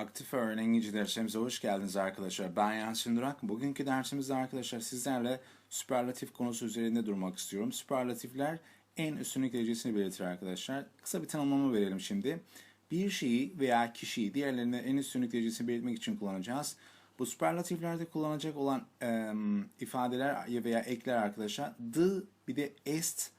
Aktif Öğren İngilizce derslerimize hoş geldiniz arkadaşlar. Ben Yasin Durak. Bugünkü dersimizde arkadaşlar sizlerle süperlatif konusu üzerinde durmak istiyorum. Süperlatifler en üstünlük derecesini belirtir arkadaşlar. Kısa bir tanımlama verelim şimdi. Bir şeyi veya kişiyi diğerlerine en üstünlük derecesini belirtmek için kullanacağız. Bu süperlatiflerde kullanacak olan e, ifadeler veya ekler arkadaşlar the bir de est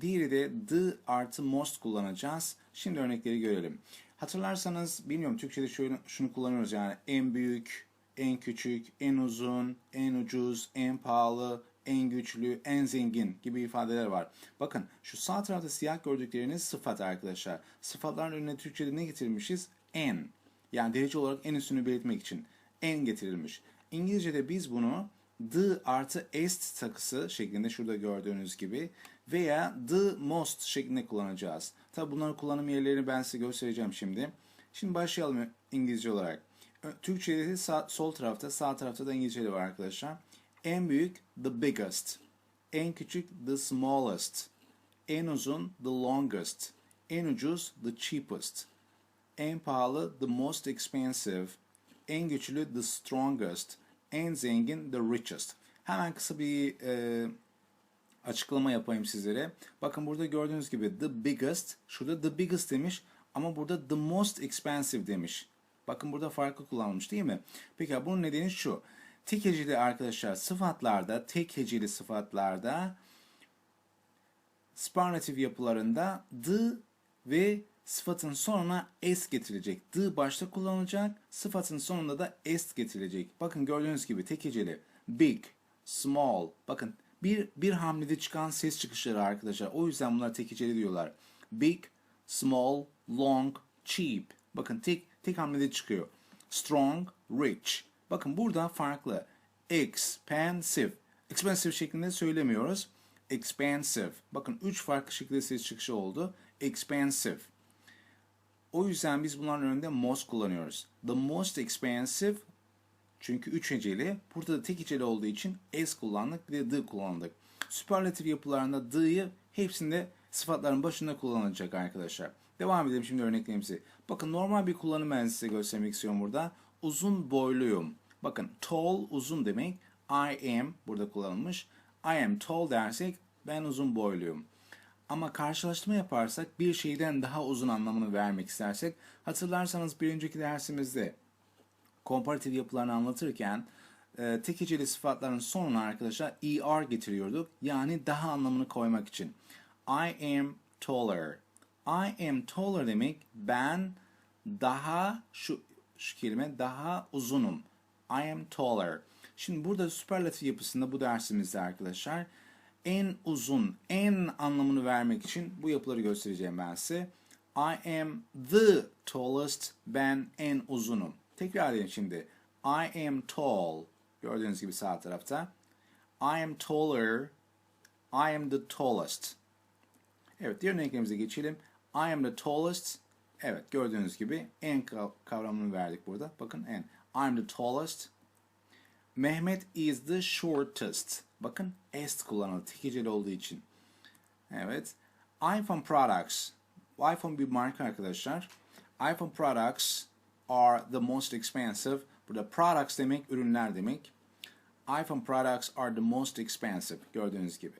Diğeri de the artı most kullanacağız. Şimdi örnekleri görelim. Hatırlarsanız bilmiyorum Türkçe'de şöyle, şunu kullanıyoruz yani en büyük, en küçük, en uzun, en ucuz, en pahalı, en güçlü, en zengin gibi ifadeler var. Bakın şu sağ tarafta siyah gördükleriniz sıfat arkadaşlar. Sıfatların önüne Türkçe'de ne getirmişiz? En. Yani derece olarak en üstünü belirtmek için. En getirilmiş. İngilizce'de biz bunu the artı est takısı şeklinde şurada gördüğünüz gibi veya the most şeklinde kullanacağız. Tabi bunların kullanım yerlerini ben size göstereceğim şimdi. Şimdi başlayalım İngilizce olarak. Türkçe'de de sağ, sol tarafta, sağ tarafta da İngilizce'de var arkadaşlar. En büyük the biggest. En küçük the smallest. En uzun the longest. En ucuz the cheapest. En pahalı the most expensive. En güçlü the strongest. En zengin the richest. Hemen kısa bir e, açıklama yapayım sizlere. Bakın burada gördüğünüz gibi the biggest, şurada the biggest demiş ama burada the most expensive demiş. Bakın burada farklı kullanılmış değil mi? Peki bunun nedeni şu. Tek heceli arkadaşlar sıfatlarda, tek heceli sıfatlarda superlatif yapılarında the ve sıfatın sonuna s getirilecek. The başta kullanılacak, sıfatın sonunda da s getirilecek. Bakın gördüğünüz gibi tek big, small. Bakın bir bir hamlede çıkan ses çıkışları arkadaşlar. O yüzden bunlar tek diyorlar. Big, small, long, cheap. Bakın tek tek hamlede çıkıyor. Strong, rich. Bakın burada farklı. Expensive. Expensive şeklinde söylemiyoruz. Expensive. Bakın üç farklı şekilde ses çıkışı oldu. Expensive. O yüzden biz bunların önünde most kullanıyoruz. The most expensive çünkü üç heceli. Burada da tek heceli olduğu için s kullandık de the kullandık. Süperlatif yapılarında the'yı hepsinde sıfatların başında kullanılacak arkadaşlar. Devam edelim şimdi örneklerimizi. Bakın normal bir kullanım ben size göstermek istiyorum burada. Uzun boyluyum. Bakın tall uzun demek. I am burada kullanılmış. I am tall dersek ben uzun boyluyum. Ama karşılaştırma yaparsak bir şeyden daha uzun anlamını vermek istersek hatırlarsanız bir önceki dersimizde komparatif yapılarını anlatırken e, tek heceli sıfatların sonuna arkadaşlar er getiriyorduk. Yani daha anlamını koymak için. I am taller. I am taller demek ben daha şu, şu kelime daha uzunum. I am taller. Şimdi burada süperlatif yapısında bu dersimizde arkadaşlar en uzun, en anlamını vermek için bu yapıları göstereceğim ben size. I am the tallest. Ben en uzunum. Tekrar edin şimdi. I am tall. Gördüğünüz gibi sağ tarafta. I am taller. I am the tallest. Evet diğer örneklerimize geçelim. I am the tallest. Evet gördüğünüz gibi en kav- kavramını verdik burada. Bakın en. I am the tallest. Mehmet is the shortest. Bakın est kullanıldı. Tek heceli olduğu için. Evet. iPhone products. iPhone bir marka arkadaşlar. iPhone products are the most expensive. Burada products demek ürünler demek. iPhone products are the most expensive. Gördüğünüz gibi.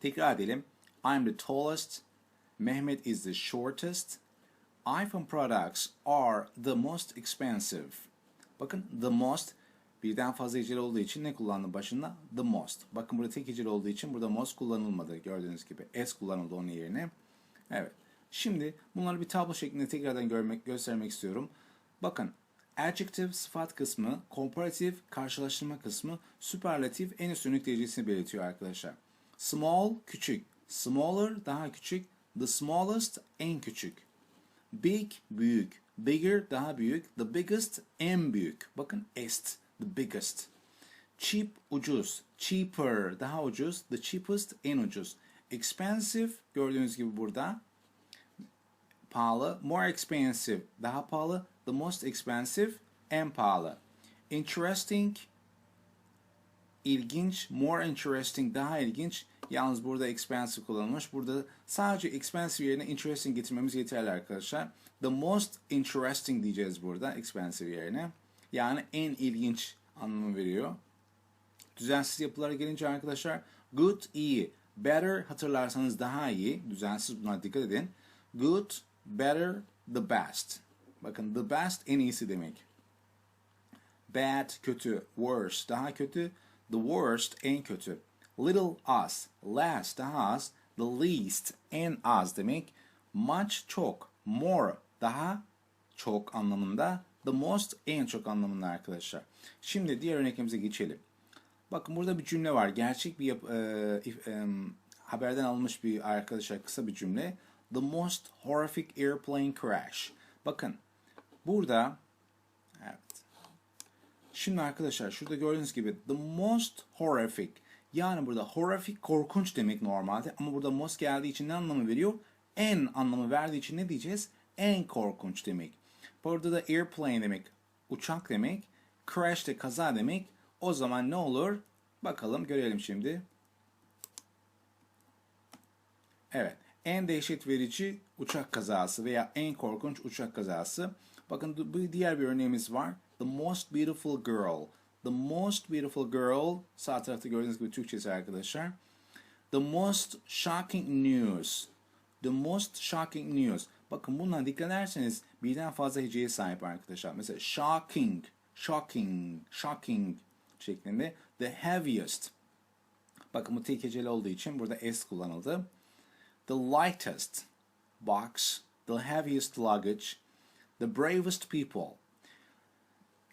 Tekrar edelim. I'm the tallest. Mehmet is the shortest. iPhone products are the most expensive. Bakın the most birden fazla heceli olduğu için ne kullandı başında? The most. Bakın burada tek heceli olduğu için burada most kullanılmadı gördüğünüz gibi. S kullanıldı onun yerine. Evet. Şimdi bunları bir tablo şeklinde tekrardan görmek, göstermek istiyorum. Bakın adjective sıfat kısmı, comparative karşılaştırma kısmı, superlative en üstünlük derecesini belirtiyor arkadaşlar. Small küçük, smaller daha küçük, the smallest en küçük. Big büyük, bigger daha büyük, the biggest en büyük. Bakın est, the biggest. Cheap ucuz, cheaper daha ucuz, the cheapest en ucuz. Expensive gördüğünüz gibi burada pahalı, more expensive daha pahalı, the most expensive en pahalı. Interesting ilginç, more interesting daha ilginç, Yalnız burada expensive kullanılmış. Burada sadece expensive yerine interesting getirmemiz yeterli arkadaşlar. The most interesting diyeceğiz burada expensive yerine. Yani en ilginç anlamı veriyor. Düzensiz yapılara gelince arkadaşlar good iyi, better hatırlarsanız daha iyi. Düzensiz buna dikkat edin. Good, better, the best. Bakın the best en iyisi demek. Bad kötü, worse daha kötü, the worst en kötü. Little az, less daha az, the least en az demek. Much çok, more daha çok anlamında, the most en çok anlamında arkadaşlar. Şimdi diğer örneğimize geçelim. Bakın burada bir cümle var. Gerçek bir yap, e, if- em, haberden alınmış bir arkadaşlar kısa bir cümle. The most horrific airplane crash. Bakın burada evet. Şimdi arkadaşlar şurada gördüğünüz gibi the most horrific yani burada horrific korkunç demek normalde ama burada most geldiği için ne anlamı veriyor? En anlamı verdiği için ne diyeceğiz? En korkunç demek. Burada da airplane demek uçak demek. Crash de kaza demek. O zaman ne olur? Bakalım görelim şimdi. Evet. En dehşet verici uçak kazası veya en korkunç uçak kazası. Bakın bu diğer bir örneğimiz var. The most beautiful girl. The most beautiful girl. Sağ tarafta gördüğünüz gibi Türkçesi arkadaşlar. The most shocking news. The most shocking news. Bakın bundan dikkat ederseniz birden fazla heceye sahip arkadaşlar. Mesela shocking, shocking, shocking şeklinde. The heaviest. Bakın bu tek heceli olduğu için burada S kullanıldı. The lightest box, the heaviest luggage, the bravest people.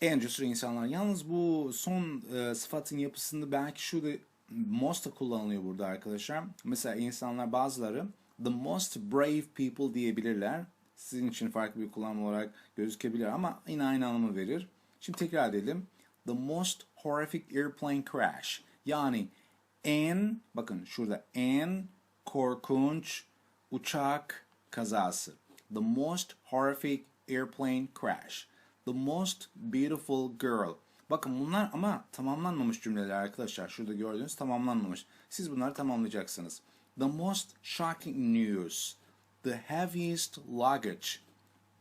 En cesur insanlar. Yalnız bu son e, sıfatın yapısında belki şu da most kullanılıyor burada arkadaşlar. Mesela insanlar bazıları the most brave people diyebilirler. Sizin için farklı bir kullanım olarak gözükebilir ama yine aynı anlamı verir. Şimdi tekrar edelim. The most horrific airplane crash. Yani en, bakın şurada en korkunç uçak kazası. The most horrific airplane crash. The most beautiful girl. Bakın bunlar ama tamamlanmamış cümleler arkadaşlar. Şurada gördüğünüz tamamlanmamış. Siz bunları tamamlayacaksınız. The most shocking news. The heaviest luggage.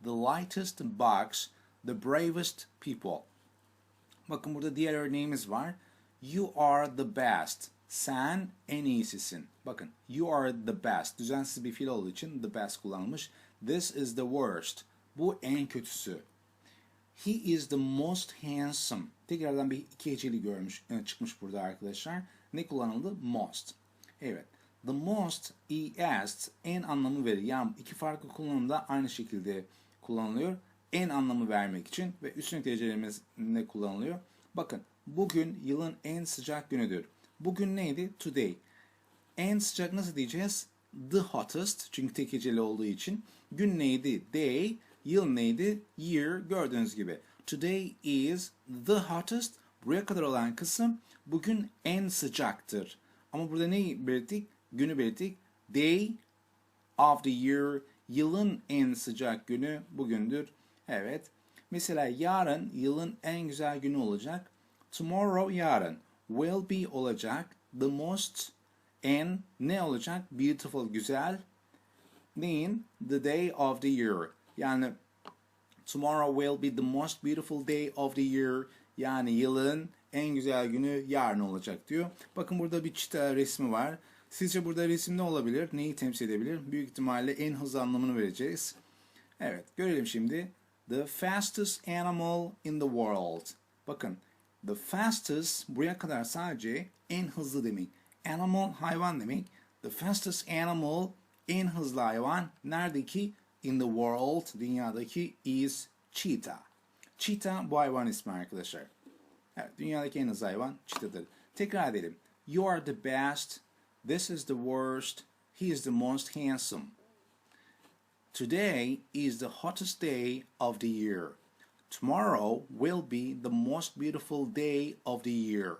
The lightest box. The bravest people. Bakın burada diğer örneğimiz var. You are the best. Sen en iyisisin. Bakın you are the best. Düzensiz bir fiil olduğu için the best kullanılmış. This is the worst. Bu en kötüsü. He is the most handsome. Tekrardan bir iki heceli görmüş, çıkmış burada arkadaşlar. Ne kullanıldı? Most. Evet. The most, es, en anlamı verir. Yani iki farklı kullanımda aynı şekilde kullanılıyor. En anlamı vermek için ve derecelerimiz ne kullanılıyor? Bakın bugün yılın en sıcak günüdür. Bugün neydi? Today. En sıcak nasıl diyeceğiz? The hottest. Çünkü tek heceli olduğu için. Gün neydi? Day. Yıl neydi? Year. Gördüğünüz gibi. Today is the hottest. Buraya kadar olan kısım bugün en sıcaktır. Ama burada neyi belirttik? Günü belirttik. Day of the year. Yılın en sıcak günü bugündür. Evet. Mesela yarın yılın en güzel günü olacak. Tomorrow yarın. Will be olacak. The most en ne olacak? Beautiful güzel. Neyin? The day of the year. Yani tomorrow will be the most beautiful day of the year. Yani yılın en güzel günü yarın olacak diyor. Bakın burada bir çita resmi var. Sizce burada resim ne olabilir? Neyi temsil edebilir? Büyük ihtimalle en hızlı anlamını vereceğiz. Evet, görelim şimdi. The fastest animal in the world. Bakın, the fastest buraya kadar sadece en hızlı demek. Animal hayvan demek. The fastest animal en hızlı hayvan neredeki? In the world, dünyadaki is cheetah. Cheetah bu hayvan ismi arkadaşlar. Evet, dünyadaki en hızlı hayvan cheetah'dır. Tekrar edelim. You are the best. This is the worst. He is the most handsome. Today is the hottest day of the year. Tomorrow will be the most beautiful day of the year.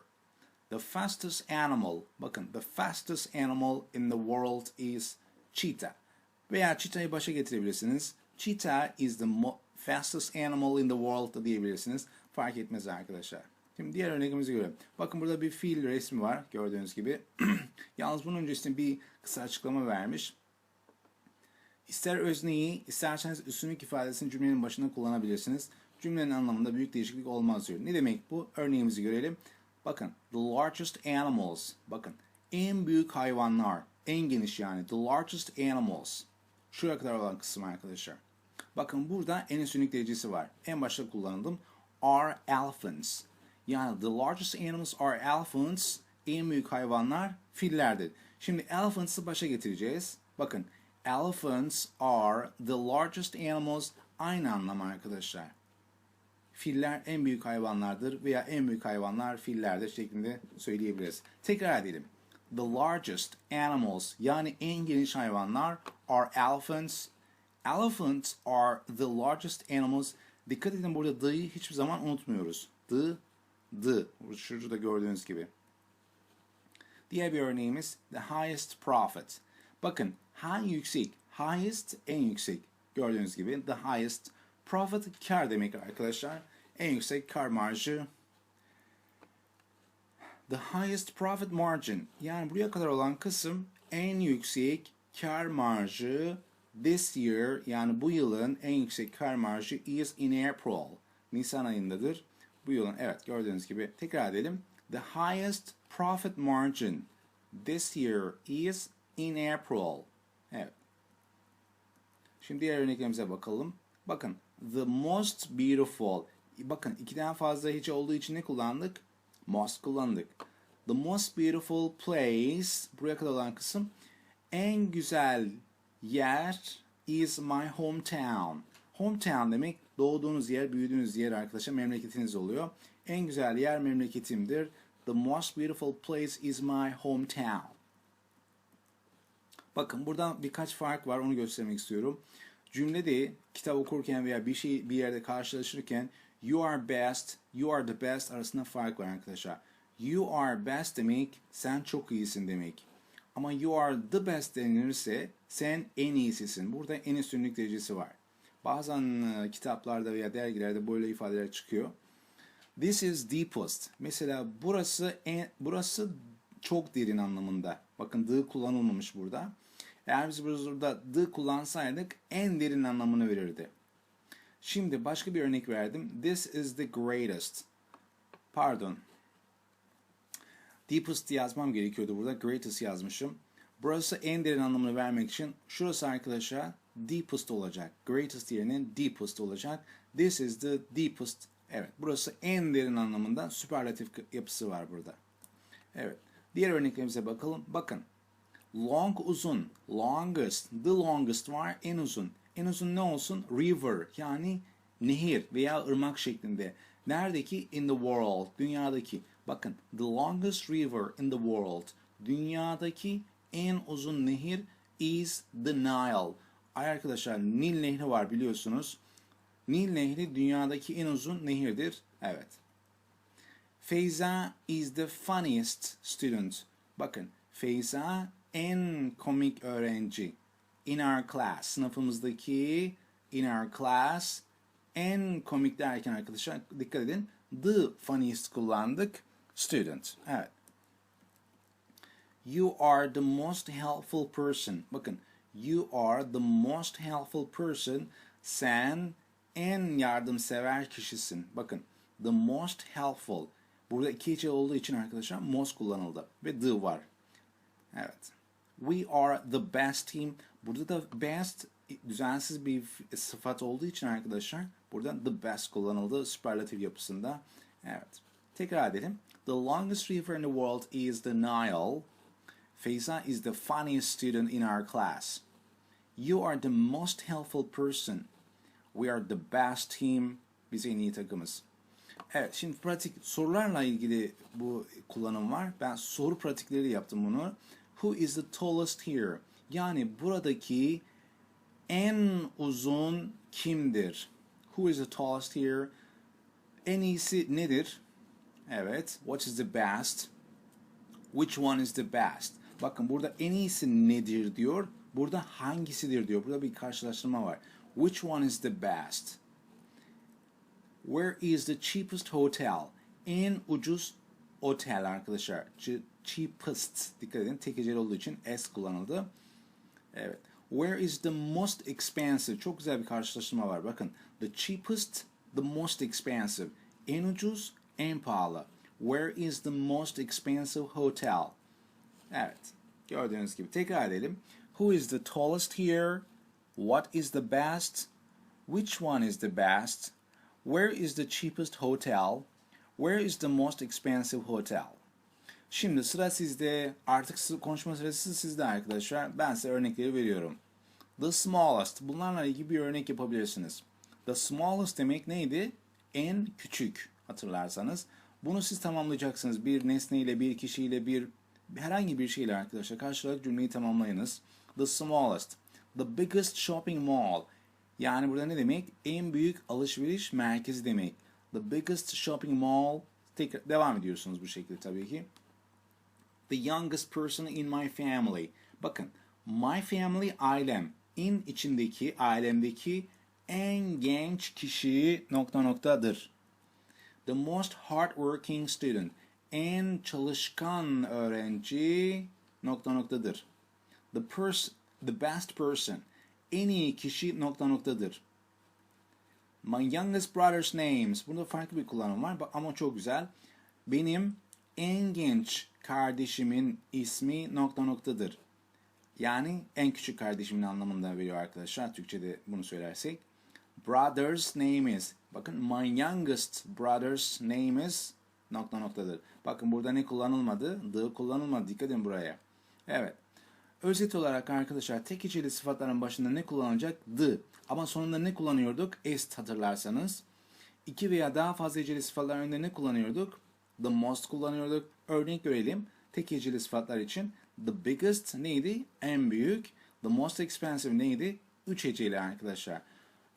The fastest animal, bakın the fastest animal in the world is cheetah. Veya cheetah'ı başa getirebilirsiniz. Cheetah is the fastest animal in the world diyebilirsiniz. Fark etmez arkadaşlar. Şimdi diğer örneğimizi görelim. Bakın burada bir fiil resmi var gördüğünüz gibi. Yalnız bunun öncesinde bir kısa açıklama vermiş. İster özneyi, isterseniz üstünlük ifadesini cümlenin başında kullanabilirsiniz. Cümlenin anlamında büyük değişiklik olmaz diyor. Ne demek bu? Örneğimizi görelim. Bakın, the largest animals. Bakın, en büyük hayvanlar. En geniş yani. The largest animals. Şuraya kadar olan kısım arkadaşlar. Bakın burada en üstünlük derecesi var. En başta kullanıldım. Are elephants. Yani the largest animals are elephants. En büyük hayvanlar fillerdir. Şimdi elephants'ı başa getireceğiz. Bakın elephants are the largest animals aynı anlam arkadaşlar. Filler en büyük hayvanlardır veya en büyük hayvanlar fillerdir şeklinde söyleyebiliriz. Tekrar edelim. The largest animals yani en geniş hayvanlar are elephants. Elephants are the largest animals. Dikkat edin burada the'yi hiçbir zaman unutmuyoruz. The, the. Şurada gördüğünüz gibi. Diğer bir örneğimiz the highest profit. Bakın en yüksek, highest en yüksek. Gördüğünüz gibi the highest profit kar demek arkadaşlar. En yüksek kar marjı. The highest profit margin yani buraya kadar olan kısım en yüksek kar marjı this year yani bu yılın en yüksek kar marjı is in April. Nisan ayındadır. Bu yılın evet gördüğünüz gibi tekrar edelim. The highest profit margin this year is in April. Evet. Şimdi diğer örneklerimize bakalım. Bakın the most beautiful. Bakın ikiden fazla hiç olduğu için ne kullandık? Most kullandık. The most beautiful place buraya kadar olan kısım en güzel yer is my hometown. Hometown demek doğduğunuz yer, büyüdüğünüz yer arkadaşlar memleketiniz oluyor. En güzel yer memleketimdir. The most beautiful place is my hometown. Bakın burada birkaç fark var onu göstermek istiyorum. Cümlede kitap okurken veya bir şey bir yerde karşılaşırken you are best, you are the best arasında fark var arkadaşlar. You are best demek sen çok iyisin demek. Ama you are the best denilirse sen en iyisisin. Burada en üstünlük derecesi var. Bazen e, kitaplarda veya dergilerde böyle ifadeler çıkıyor. This is deepest. Mesela burası en, burası çok derin anlamında. Bakın the kullanılmamış burada. Eğer biz burada the kullansaydık en derin anlamını verirdi. Şimdi başka bir örnek verdim. This is the greatest. Pardon. Deepest yazmam gerekiyordu burada. Greatest yazmışım. Burası en derin anlamını vermek için şurası arkadaşlar deepest olacak. Greatest yerine deepest olacak. This is the deepest. Evet burası en derin anlamında süperlatif yapısı var burada. Evet. Diğer örneklerimize bakalım. Bakın. Long uzun. Longest. The longest var. En uzun. En uzun ne olsun? River. Yani nehir veya ırmak şeklinde. Neredeki? In the world. Dünyadaki. Bakın. The longest river in the world. Dünyadaki en uzun nehir is the Nile. Ay arkadaşlar Nil Nehri var biliyorsunuz. Nil Nehri dünyadaki en uzun nehirdir. Evet. Feyza is the funniest student. Bakın Feyza en komik öğrenci. In our class. Sınıfımızdaki in our class en komik derken arkadaşlar dikkat edin. The funniest kullandık. Student. Evet. You are the most helpful person. Bakın you are the most helpful person. Sen en yardımsever kişisin. Bakın the most helpful. Burada iki içe olduğu için arkadaşlar most kullanıldı ve the var. Evet. We are the best team. Burada da best düzensiz bir sıfat olduğu için arkadaşlar burada the best kullanıldı süperlatif yapısında. Evet. Tekrar edelim. The longest river in the world is the Nile. Feyza is the funniest student in our class. You are the most helpful person. We are the best team. Biz en iyi takımız. Evet şimdi pratik sorularla ilgili bu kullanım var. Ben soru pratikleri yaptım bunu. Who is the tallest here? Yani buradaki en uzun kimdir? Who is the tallest here? En iyisi nedir? Evet. What is the best? Which one is the best? Bakın burada en iyisi nedir diyor. Burada hangisidir diyor. Burada bir karşılaştırma var. Which one is the best? Where is the cheapest hotel? En ucuz otel arkadaşlar. Ch- cheapest. Dikkat edin tek heceli olduğu için S kullanıldı. Evet. Where is the most expensive? Çok güzel bir karşılaştırma var. Bakın. The cheapest, the most expensive. En ucuz, en pahalı. Where is the most expensive hotel? Evet. Gördüğünüz gibi tekrar edelim. Who is the tallest here? What is the best? Which one is the best? Where is the cheapest hotel? Where is the most expensive hotel? Şimdi sıra sizde. Artık konuşma sırası sizde arkadaşlar. Ben size örnekleri veriyorum. The smallest. Bunlarla ilgili bir örnek yapabilirsiniz. The smallest demek neydi? En küçük hatırlarsanız. Bunu siz tamamlayacaksınız. Bir nesneyle, bir kişiyle, bir herhangi bir şeyle arkadaşlar karşılayarak cümleyi tamamlayınız. The smallest. The biggest shopping mall. Yani burada ne demek? En büyük alışveriş merkezi demek. The biggest shopping mall. Tekrar devam ediyorsunuz bu şekilde tabii ki. The youngest person in my family. Bakın, my family ailem. In içindeki, ailemdeki en genç kişi nokta noktadır. The most hardworking student. En çalışkan öğrenci nokta noktadır. The pers the best person. En iyi kişi nokta noktadır. My youngest brother's names. Burada farklı bir kullanım var ama çok güzel. Benim en genç kardeşimin ismi nokta noktadır. Yani en küçük kardeşimin anlamında veriyor arkadaşlar. Türkçe'de bunu söylersek. Brother's name is. Bakın my youngest brother's name is nokta noktadır. Bakın burada ne kullanılmadı? The kullanılmadı. Dikkat edin buraya. Evet. Özet olarak arkadaşlar tek heceli sıfatların başında ne kullanılacak? The. Ama sonunda ne kullanıyorduk? Est hatırlarsanız. İki veya daha fazla heceli sıfatlar önünde ne kullanıyorduk? The most kullanıyorduk. Örnek görelim. Tek heceli sıfatlar için. The biggest neydi? En büyük. The most expensive neydi? Üç heceli arkadaşlar.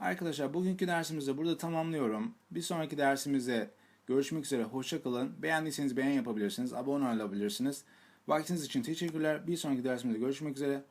Arkadaşlar bugünkü dersimizi burada tamamlıyorum. Bir sonraki dersimizde görüşmek üzere. Hoşça kalın. Beğendiyseniz beğen yapabilirsiniz. Abone olabilirsiniz. Vaktiniz için teşekkürler. Bir sonraki dersimizde görüşmek üzere.